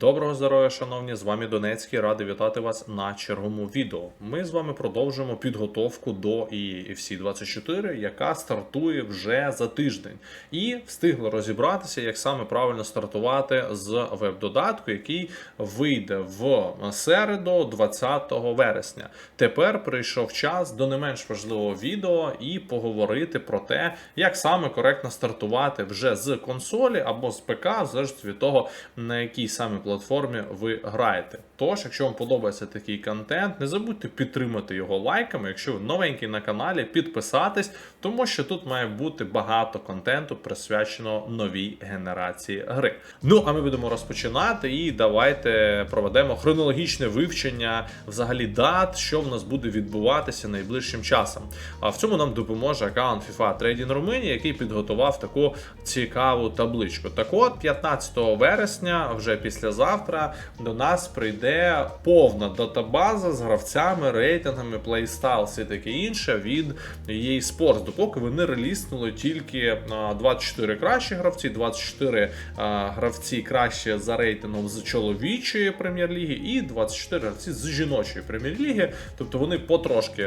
Доброго здоров'я, шановні! З вами Донецький. Радий вітати вас на черговому відео. Ми з вами продовжуємо підготовку до EFC 24, яка стартує вже за тиждень, і встигли розібратися, як саме правильно стартувати з веб-додатку, який вийде в середу, 20 вересня. Тепер прийшов час до не менш важливого відео і поговорити про те, як саме коректно стартувати вже з консолі або з ПК, в від того, на якій саме платформі ви граєте. Тож, якщо вам подобається такий контент, не забудьте підтримати його лайками. Якщо ви новенький на каналі, підписатись, тому що тут має бути багато контенту, присвяченого новій генерації гри. Ну а ми будемо розпочинати і давайте проведемо хронологічне вивчення взагалі дат, що в нас буде відбуватися найближчим часом. А в цьому нам допоможе аккаунт FIFA Trading Romania, який підготував таку цікаву табличку. Так от, 15 вересня, вже післязавтра, до нас прийде повна датабаза з гравцями, рейтингами, плейстайлс і таке інше від EA Sports, допоки вони реліснули тільки 24 кращі гравці, 24 а, гравці краще за рейтингом з чоловічої прем'єр-ліги і 24 гравці з жіночої прем'єр-ліги. Тобто вони потрошки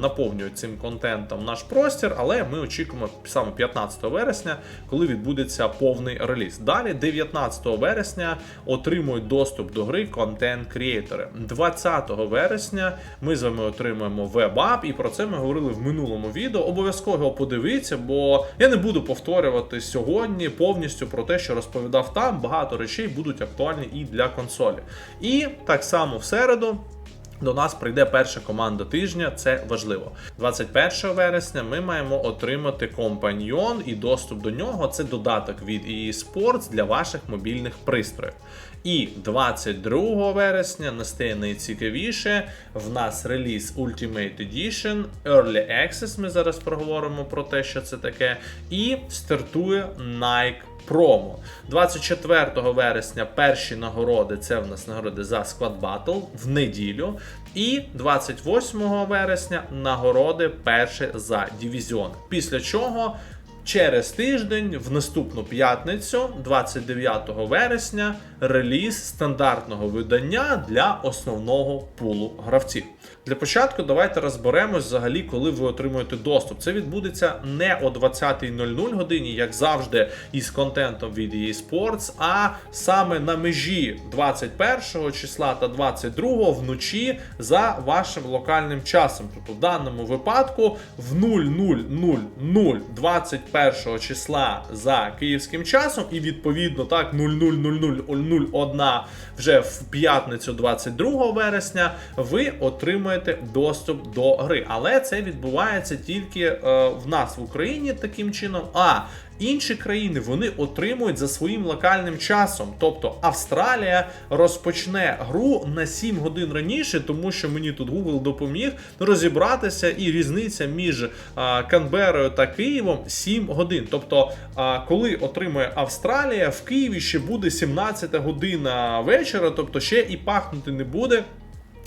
наповнюють цим контентом наш простір, але ми очікуємо саме 15 вересня, коли відбудеться повний реліз. Далі, 19 вересня, отримують доступ до гри контент-крієтори. 20 вересня ми з вами отримаємо веб-ап, і про це ми говорили в минулому відео. Обов'язково його подивіться, бо я не буду повторювати сьогодні повністю про те, що розповідав там. Багато речей будуть актуальні і для консолі. І так само в середу. До нас прийде перша команда тижня, це важливо. 21 вересня ми маємо отримати компаньйон і доступ до нього. Це додаток від EA для ваших мобільних пристроїв. І 22 вересня настає найцікавіше. В нас реліз Ultimate Edition, Early Access. Ми зараз проговоримо про те, що це таке. І стартує Nike промо. 24 вересня перші нагороди це в нас нагороди за Squad Battle в неділю. І 28 вересня нагороди перші за дивізіон. Після чого. Через тиждень, в наступну п'ятницю, 29 вересня, реліз стандартного видання для основного пулу гравців. Для початку давайте розберемось взагалі, коли ви отримуєте доступ. Це відбудеться не о 20.00 годині, як завжди, із контентом від EA Sports, а саме на межі 21 числа та 22 вночі за вашим локальним часом. Тобто в даному випадку в 00.00 21 числа за київським часом, і відповідно так 00.00.01 вже в п'ятницю 22 вересня ви отримаєте доступ до гри. Але це відбувається тільки е, в нас в Україні таким чином. А Інші країни вони отримують за своїм локальним часом. Тобто Австралія розпочне гру на 7 годин раніше, тому що мені тут Google допоміг розібратися, і різниця між а, Канберою та Києвом 7 годин. Тобто, а, коли отримує Австралія, в Києві ще буде 17 година вечора, тобто ще і пахнути не буде.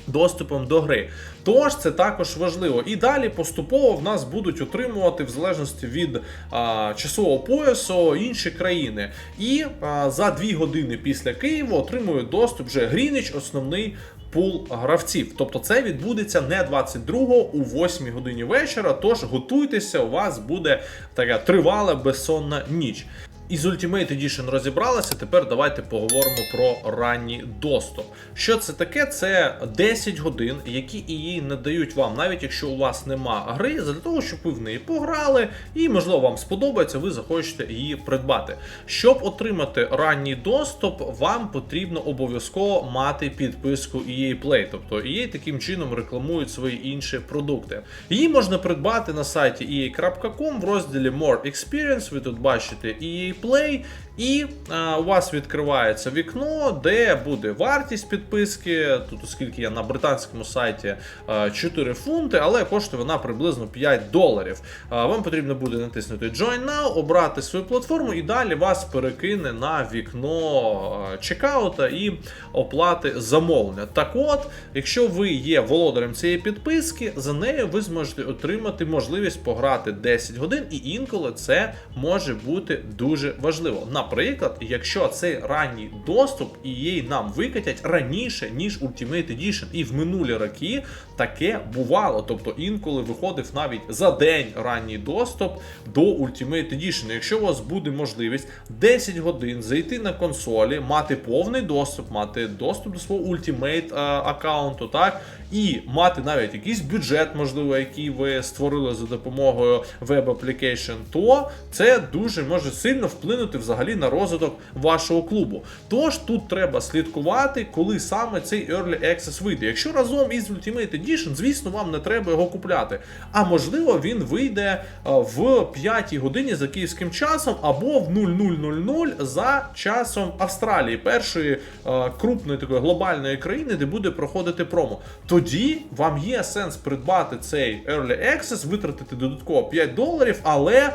Доступом до гри. Тож це також важливо. І далі поступово в нас будуть отримувати, в залежності від а, часового поясу, інші країни. І а, за дві години після Києва отримують доступ вже Грініч, основний пул гравців. Тобто це відбудеться не 22-го у 8 годині вечора. Тож готуйтеся, у вас буде така тривала безсонна ніч. Із Ultimate Edition розібралися. Тепер давайте поговоримо про ранній доступ. Що це таке? Це 10 годин, які її надають вам, навіть якщо у вас нема гри, для того, щоб ви в неї пограли, і можливо вам сподобається, ви захочете її придбати. Щоб отримати ранній доступ, вам потрібно обов'язково мати підписку EA Play. Тобто EA таким чином рекламують свої інші продукти. Її можна придбати на сайті EA.com в розділі More Experience. Ви тут бачите EA Play, і а, у вас відкривається вікно, де буде вартість підписки. Тут, оскільки я на британському сайті а, 4 фунти, але коштує вона приблизно 5 доларів. А, вам потрібно буде натиснути Join Now, обрати свою платформу, і далі вас перекине на вікно чекаута і оплати замовлення. Так от, якщо ви є володарем цієї підписки, за нею ви зможете отримати можливість пограти 10 годин, і інколи це може бути дуже важливо. Наприклад, якщо цей ранній доступ і її нам викатять раніше, ніж Ultimate Edition. І в минулі роки таке бувало. Тобто інколи виходив навіть за день ранній доступ до Ultimate Edition. Якщо у вас буде можливість 10 годин зайти на консолі, мати повний доступ, мати доступ до свого Ultimate е, аккаунту, так, і мати навіть якийсь бюджет, можливо, який ви створили за допомогою веб application то це дуже може сильно вплинути взагалі на розвиток вашого клубу. Тож тут треба слідкувати, коли саме цей Early Access вийде. Якщо разом із Ultimate Edition, звісно, вам не треба його купляти. А можливо, він вийде е, в 5 годині за київським часом або в 0000 за часом Австралії, першої е, крупної такої глобальної країни, де буде проходити промо. Тоді вам є сенс придбати цей Early Access, витратити додатково 5 доларів, але е,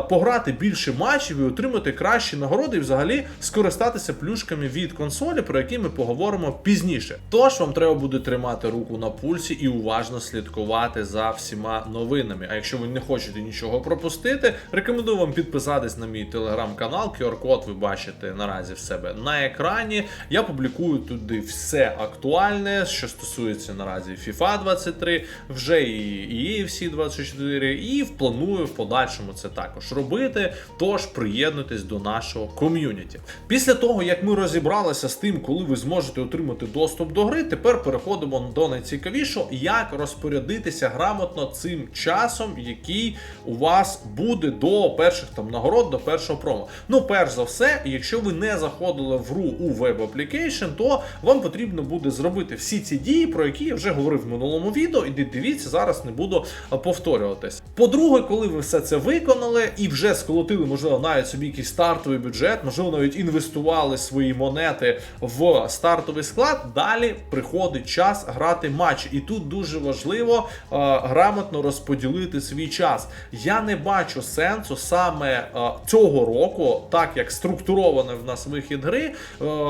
пограти більше матчів і отримати кращі нагороди, і взагалі скористатися плюшками від консолі, про які ми поговоримо пізніше. Тож вам треба буде тримати руку на пульсі і уважно слідкувати за всіма новинами. А якщо ви не хочете нічого пропустити, рекомендую вам підписатись на мій телеграм-канал. QR-код ви бачите наразі в себе на екрані. Я публікую туди все актуальне, що стосується наразі FIFA 23, вже і EFC 24, і планую в подальшому це також робити. Тож приєднуйтесь до нашого ком'юніті. Після того, як ми розібралися з тим, коли ви зможете отримати доступ до гри, тепер переходимо до найцікавішого, як розпорядитися грамотно цим часом, який у вас буде до перших там нагород, до першого промо. Ну, перш за все, якщо ви не заходили в гру у веб application, то вам потрібно буде зробити всі ці дії, про які я вже говорив в минулому відео, і дивіться, зараз не буду повторюватись. По-друге, коли ви все це виконали і вже сколотили, можливо, навіть собі якийсь стартовий бюджет, можливо, навіть інвестували свої монети в стартовий склад, далі приходить час грати матчі. І тут дуже важливо е, грамотно розподілити свій час. Я не бачу сенсу саме е, цього року, так як структуровано в нас вихід гри, е,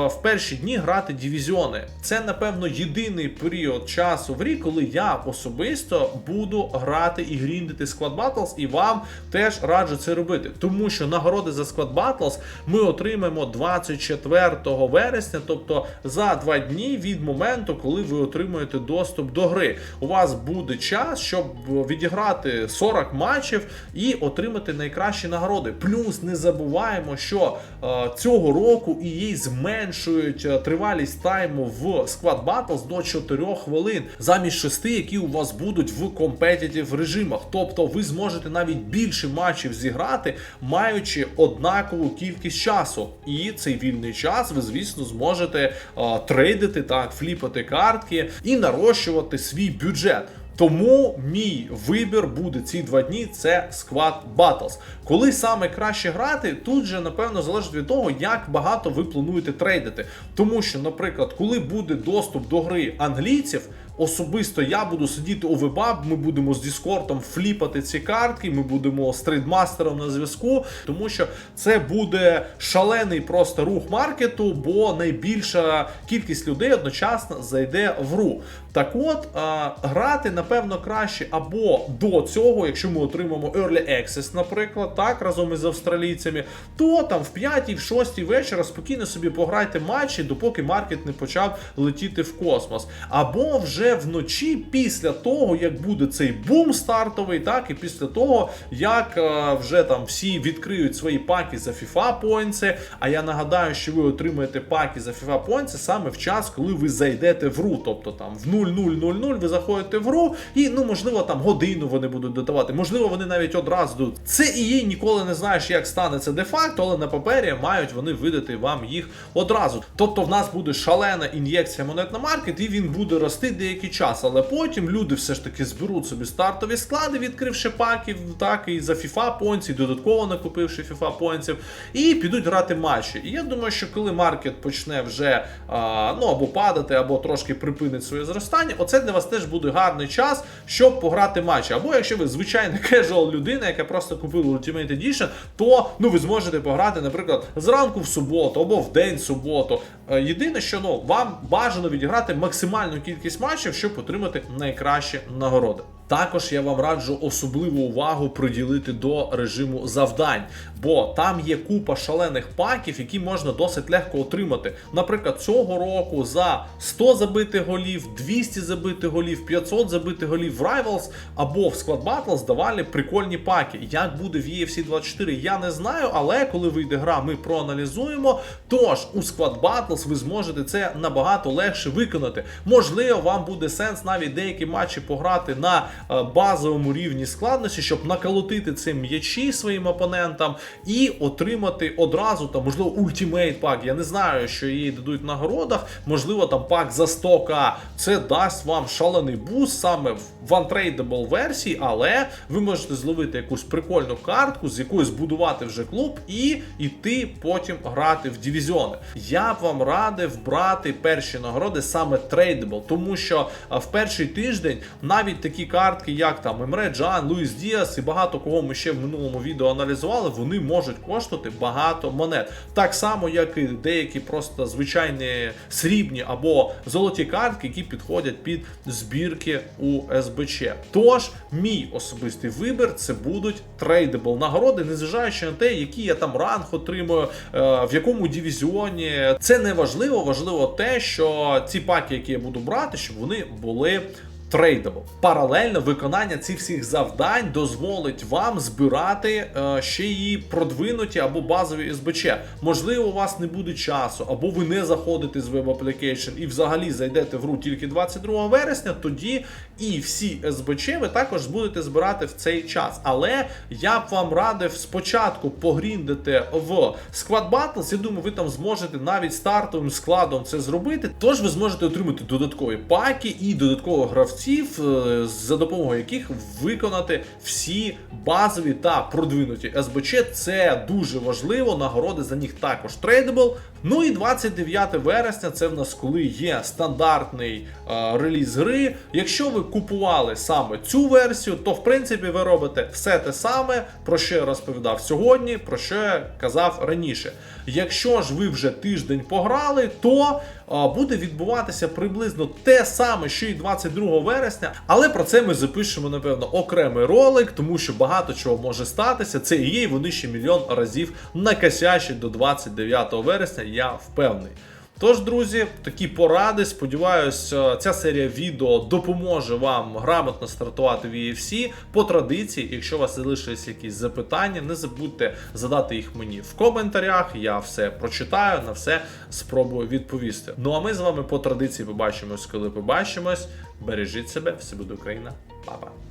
в перші дні грати дивізіони. Це, напевно, єдиний період часу в рік, коли я особисто буду грати і гріндити Squad Battles, і вам теж раджу це робити. Тому що нагороди за Squad Battles ми отримаємо 24 вересня, тобто за два дні від моменту, коли ви отримуєте доступ до гри. У вас буде час, щоб відіграти 40 матчів і отримати найкращі нагороди. Плюс не забуваємо, що е, цього року EA зменшують е, тривалість тайму в Squad Battles до 4 хвилин замість 6, які у вас будуть в компетітів режимах. Тобто ви зможете навіть більше матчів зіграти, маючи однакову кількість часу. І цей вільний час ви, звісно, зможете е, трейдити так, фліпати картки і нарощувати свій бюджет. Тому мій вибір буде ці два дні це Squad Battles. Коли саме краще грати, тут же напевно залежить від того, як багато ви плануєте трейдити. Тому що, наприклад, коли буде доступ до гри англійців. Особисто я буду сидіти у вебаб, ми будемо з Діскортом фліпати ці картки, ми будемо з трейдмастером на зв'язку, тому що це буде шалений просто рух маркету, бо найбільша кількість людей одночасно зайде в гру. Так от, а, грати, напевно, краще або до цього, якщо ми отримаємо Early Access, наприклад, так, разом із австралійцями, то там в 5 в 6 вечора спокійно собі пограйте матчі, допоки маркет не почав летіти в космос. Або вже вночі, після того, як буде цей бум стартовий, так, і після того, як а, вже там всі відкриють свої паки за FIFA Points, а я нагадаю, що ви отримаєте паки за FIFA Points саме в час, коли ви зайдете в гру, тобто там в 0000 ви заходите в гру, і ну можливо там годину вони будуть додавати, можливо, вони навіть одразу дадуть. Це і є ніколи не знаєш, як станеться де-факто, але на папері мають вони видати вам їх одразу. Тобто в нас буде шалена ін'єкція монет на маркет, і він буде рости деякий час. Але потім люди все ж таки зберуть собі стартові склади, відкривши паків, так і за FIFA Points, і додатково накупивши FIFA Points, і підуть грати матчі. І я думаю, що коли маркет почне вже а, ну або падати, або трошки припинить своє зростання, оце для вас теж буде гарний час, щоб пограти матчі. Або якщо ви звичайна кежуал людина, яка просто купила Ultimate Edition, то ну ви зможете пограти, наприклад, зранку в суботу або в день суботу. Е, Єдине, що ну вам бажано відіграти максимальну кількість матчів, щоб отримати найкращі нагороди. Також я вам раджу особливу увагу приділити до режиму завдань, бо там є купа шалених паків, які можна досить легко отримати. Наприклад, цього року за 100 забитих голів, 200 забитих голів, 500 забитих голів в Rivals або в Squad Battles давали прикольні паки. Як буде в EFC 24, я не знаю, але коли вийде гра, ми проаналізуємо. Тож у Squad Battles ви зможете це набагато легше виконати. Можливо, вам буде сенс навіть деякі матчі пограти на базовому рівні складності, щоб наколотити ці м'ячі своїм опонентам і отримати одразу там, можливо, ультимейт пак. Я не знаю, що її дадуть в нагородах. Можливо, там пак за 100к. Це дасть вам шалений буст саме в untradeable версії, але ви можете зловити якусь прикольну картку, з якої збудувати вже клуб і йти потім грати в дивізіони. Я б вам радив брати перші нагороди саме трейдабл, тому що в перший тиждень навіть такі картки, як там Емре Джан, Луїс Діас і багато кого ми ще в минулому відео аналізували, вони можуть коштувати багато монет. Так само, як і деякі просто звичайні срібні або золоті картки, які підходять під збірки у СБЧ. Тож, мій особистий вибір це будуть трейдабл нагороди, незважаючи на те, який я там ранг отримую, е, в якому дивізіоні. Це не важливо, важливо те, що ці паки, які я буду брати, щоб вони були. Трейдабл. Паралельно виконання цих всіх завдань дозволить вам збирати е, ще і продвинуті або базові СБЧ. Можливо, у вас не буде часу, або ви не заходите з Web Application і взагалі зайдете в гру тільки 22 вересня, тоді і всі СБЧ ви також будете збирати в цей час. Але я б вам радив спочатку погріндити в Squad Battles. Я думаю, ви там зможете навіть стартовим складом це зробити. Тож ви зможете отримати додаткові паки і додаткових гравців, е, за допомогою яких виконати всі базові та продвинуті СБЧ. Це дуже важливо. Нагороди за них також трейдабл. Ну і 29 вересня це в нас коли є стандартний е, реліз гри. Якщо ви купували саме цю версію, то в принципі ви робите все те саме, про що я розповідав сьогодні, про що я казав раніше. Якщо ж ви вже тиждень пограли, то буде відбуватися приблизно те саме, що і 22 вересня. Але про це ми запишемо, напевно, окремий ролик, тому що багато чого може статися. Це і є, вони ще мільйон разів накосячать до 29 вересня, я впевнений. Тож, друзі, такі поради. Сподіваюсь, е, ця серія відео допоможе вам грамотно стартувати в EFC. По традиції, якщо у вас залишились якісь запитання, не забудьте задати їх мені в коментарях. Я все прочитаю, на все спробую відповісти. Ну а ми з вами по традиції побачимось, коли побачимось. Бережіть себе, все буде Україна, Па-па.